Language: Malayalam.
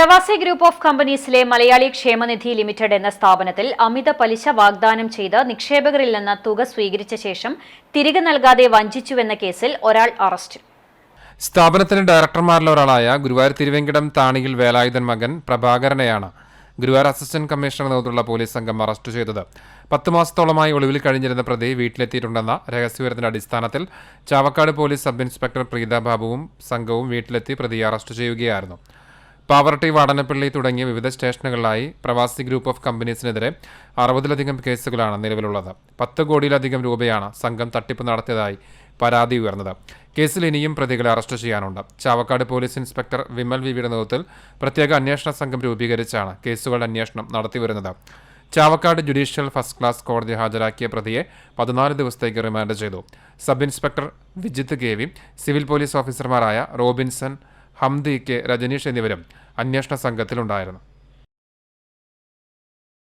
പ്രവാസി ഗ്രൂപ്പ് ഓഫ് കമ്പനീസിലെ മലയാളി ക്ഷേമനിധി ലിമിറ്റഡ് എന്ന സ്ഥാപനത്തിൽ അമിത പലിശ വാഗ്ദാനം ചെയ്ത് നിക്ഷേപകരിൽ നിന്ന് തുക സ്വീകരിച്ച ശേഷം തിരികെ നൽകാതെ വഞ്ചിച്ചുവെന്ന കേസിൽ ഒരാൾ അറസ്റ്റ്. സ്ഥാപനത്തിന്റെ ഡയറക്ടർമാരിൽ ഒരാളായ ഗുരുവായൂർ തിരുവെങ്കിടം താണിയിൽ വേലായുധൻ മകൻ പ്രഭാകരനെയാണ് ഗുരുവായൂർ അസിസ്റ്റന്റ് കമ്മീഷണർ നേതൃത്വത്തിലുള്ള പോലീസ് സംഘം അറസ്റ്റ് ചെയ്തത്. പത്ത് മാസത്തോളമായി ഒളിവിൽ കഴിഞ്ഞിരുന്ന പ്രതി വീട്ടിലെത്തിയിട്ടുണ്ടെന്ന രഹസ്യവിവരത്തിന്റെ അടിസ്ഥാനത്തിൽ Chavakkad police sub inspector Preetha ബാബുവും സംഘവും വീട്ടിലെത്തി പ്രതിയെ അറസ്റ്റ് ചെയ്യുകയായിരുന്നു. പാവർട്ടി വാടനപ്പള്ളി തുടങ്ങിയ വിവിധ സ്റ്റേഷനുകളിലായി പ്രവാസി ഗ്രൂപ്പ് ഓഫ് കമ്പനീസിനെതിരെ അറുപതിലധികം കേസുകളാണ് നിലവിലുള്ളത്. പത്ത് കോടിയിലധികം രൂപയാണ് സംഘം തട്ടിപ്പ് നടത്തിയതായി പരാതി ഉയർന്നത്. കേസിൽ ഇനിയും പ്രതികളെ അറസ്റ്റ് ചെയ്യാനുണ്ട്. ചാവക്കാട് പോലീസ് ഇൻസ്പെക്ടർ വിമൽ വിവിയുടെ നേതൃത്വത്തിൽ പ്രത്യേക അന്വേഷണ സംഘം രൂപീകരിച്ചാണ് കേസുകളുടെ അന്വേഷണം നടത്തിവരുന്നത് ചാവക്കാട് ജുഡീഷ്യൽ ഫസ്റ്റ് ക്ലാസ് കോടതി ഹാജരാക്കിയ പ്രതിയെ പതിനാല് ദിവസത്തേക്ക് റിമാൻഡ് ചെയ്തു. Sub inspector Vijith K civil police ഓഫീസർമാരായ റോബിൻസൺ ഹംദി കെ രജനീഷ് എന്നിവരും അന്വേഷണ സംഘത്തിലുണ്ടായിരുന്നു